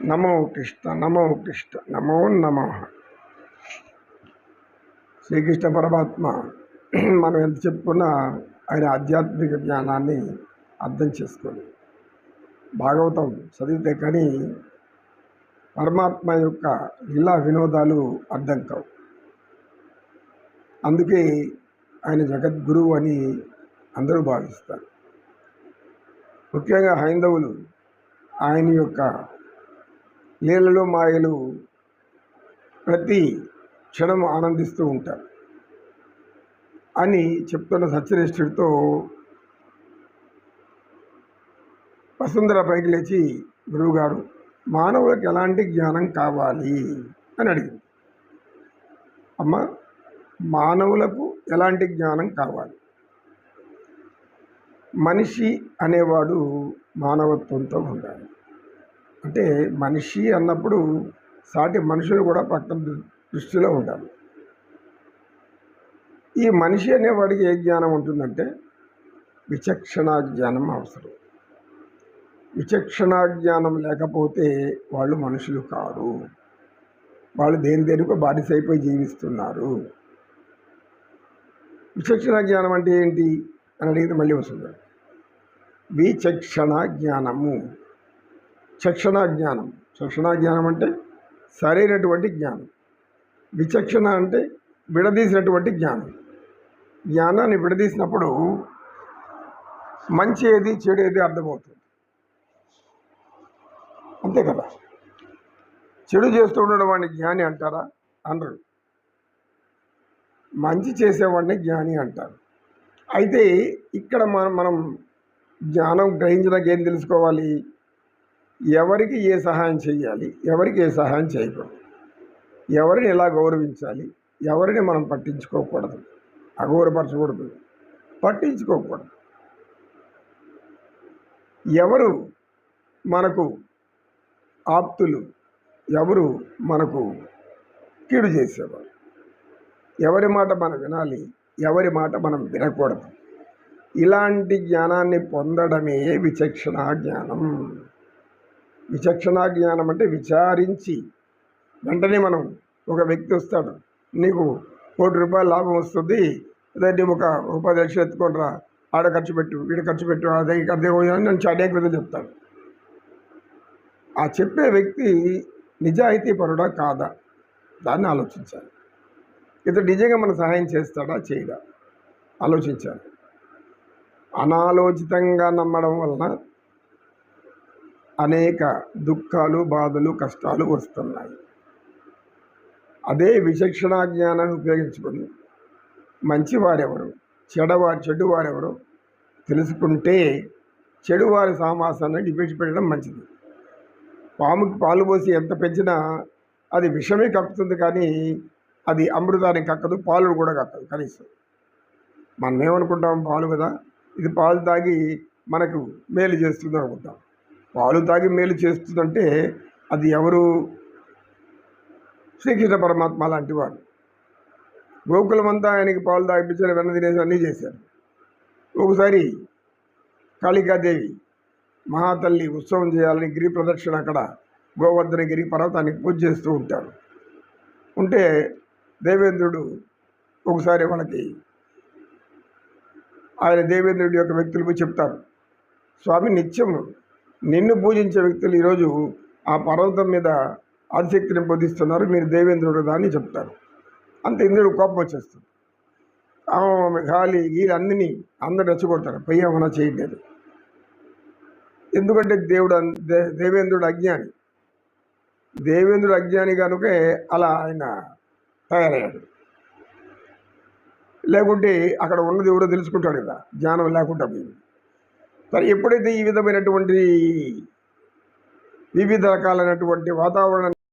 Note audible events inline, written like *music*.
నమో కృష్ణ నమో కృష్ణ నమో నమ. శ్రీకృష్ణ పరమాత్మ *clears throat* మనం ఎంత చెప్పుకున్నా ఆయన ఆధ్యాత్మిక జ్ఞానాన్ని అర్థం చేసుకోవాలి భాగవతం చదివితే కానీ పరమాత్మ యొక్క లీలా వినోదాలు అర్థం కావు. అందుకే ఆయన జగద్గురువు అని అందరూ భావిస్తారు. ముఖ్యంగా హైందవులు ఆయన యొక్క లీలలు మాయలు ప్రతి క్షణం ఆనందిస్తూ ఉంటారు. అని చెప్తున్న సత్యనిష్ఠుడితో వసుంధర పైకి లేచి గురువుగారు మానవులకు ఎలాంటి జ్ఞానం కావాలి? అని అడిగింది. అమ్మ మానవులకు ఎలాంటి జ్ఞానం కావాలి? మనిషి అనేవాడు మానవత్వంతో ఉండాలి. అంటే మనిషి అన్నప్పుడు సాటి మనుషులు కూడా పక్కన దృష్టిలో ఉండాలి. ఈ మనిషి అనేవాడికి ఏ జ్ఞానం ఉంటుందంటే విచక్షణ జ్ఞానం అవసరం. విచక్షణ జ్ఞానం లేకపోతే వాళ్ళు మనుషులు కారు. వాళ్ళు దేని దేనికో బానిసైపోయి జీవిస్తున్నారు. విచక్షణ జ్ఞానం అంటే ఏంటి? అని అడిగితే మళ్ళీ వస్తుంది. విచక్షణ జ్ఞానము. చక్షణ జ్ఞానం చక్షణ జ్ఞానం అంటే సరైనటువంటి జ్ఞానం. విచక్షణ అంటే విడదీసినటువంటి జ్ఞానం. జ్ఞానాన్ని విడదీసినప్పుడు మంచి ఏది చెడు ఏది అర్థమవుతుంది. అంతే కదా? చెడు చేస్తూ ఉండడం వాడిని జ్ఞాని అంటారా? అనరు. మంచి చేసేవాడిని జ్ఞాని అంటారు. అయితే ఇక్కడ మనం మనం జ్ఞానం గ్రహించడానికి ఏం తెలుసుకోవాలి? ఎవరికి ఏ సహాయం చేయాలి ఎవరికి ఏ సహాయం చేయకూడదు. ఎవరిని ఎలా గౌరవించాలి? ఎవరిని మనం పట్టించుకోకూడదు. అగౌరవపరచకూడదు పట్టించుకోకూడదు. ఎవరు మనకు ఆప్తులు? ఎవరు మనకు కీడు చేసేవారు? ఎవరి మాట మనం వినాలి? ఎవరి మాట మనం వినకూడదు? ఇలాంటి జ్ఞానాన్ని పొందడమే విచక్షణ జ్ఞానం. విచక్షణా జ్ఞానం అంటే విచారించి వెంటనే మనం ఒక వ్యక్తి వస్తాడు. నీకు కోటి రూపాయల లాభం వస్తుంది. అదే ఒక ఒక పది లక్షలు ఎత్తుకొని రా. ఆడ ఖర్చు పెట్టు వీడ ఖర్చు పెట్టు అదే అదే అని నేను అనేక విధంగా చెప్తాను ఆ చెప్పే వ్యక్తి నిజాయితీ పరుడా కాదా? దాన్ని ఆలోచించాలి. ఇతడు నిజంగా మన సహాయం చేస్తాడా? చేయడా? ఆలోచించాలి. అనాలోచితంగా నమ్మడం వలన అనేక దుఃఖాలు బాధలు కష్టాలు వస్తున్నాయి. అదే విచక్షణ జ్ఞానాన్ని ఉపయోగించుకొని మంచివారెవరు చెడవారు చెడువారెవరు తెలుసుకుంటే చెడువారి సామాసాన్ని పెట్టడం మంచిది. పాముకి పాలు పోసి ఎంత పెంచినా అది విషమే కక్కుతుంది కానీ అది అమృతానికి కక్కదు పాలు కూడా కక్కదు కనీసం. మనం ఏమనుకుంటాం పాలు కదా ఇది పాలు తాగి మనకు మేలు చేస్తుంది అనుకుంటాం. పాలు తాగి మేలు చేస్తుందంటే అది ఎవరు? శ్రీకృష్ణ పరమాత్మ లాంటి వాడు. గోకులమంతా ఆయనకి పాలు తాగిపించారు వెన్న తినేసి అన్నీ చేశారు. ఒకసారి కాళికాదేవి మహాతల్లి ఉత్సవం చేయాలని గిరి ప్రదక్షిణ అక్కడ గోవర్ధన గిరి పర్వతానికి పూజ చేస్తూ ఉంటారు ఉంటే దేవేంద్రుడు ఒకసారి వాళ్ళకి ఆయన దేవేంద్రుడి యొక్క వ్యక్తులు చెప్తారు స్వామి నిత్యం నిన్ను పూజించే వ్యక్తులు ఈరోజు ఆ పర్వతం మీద ఆసక్తిని బోధిస్తున్నారు మీరు దేవేంద్రుడు దాన్ని చెప్తారు. అంత ఇంద్రుడు కోపం వచ్చేస్తుంది. ఆమె గాలి గీలి అన్నిని అందరు రెచ్చగొడతారు. పై ఏమైనా చేయట్లేదు ఎందుకంటే దేవుడు దేవేంద్రుడు అజ్ఞాని. దేవేంద్రుడు అజ్ఞాని కనుకే అలా ఆయన తయారయ్యాడు. లేకుంటే అక్కడ ఉన్నది ఎవరో తెలుసుకుంటాడు కదా. జ్ఞానం లేకుండా పోయింది. మరి ఎప్పుడైతే ఈ విధమైనటువంటి వివిధ రకాలైనటువంటి వాతావరణ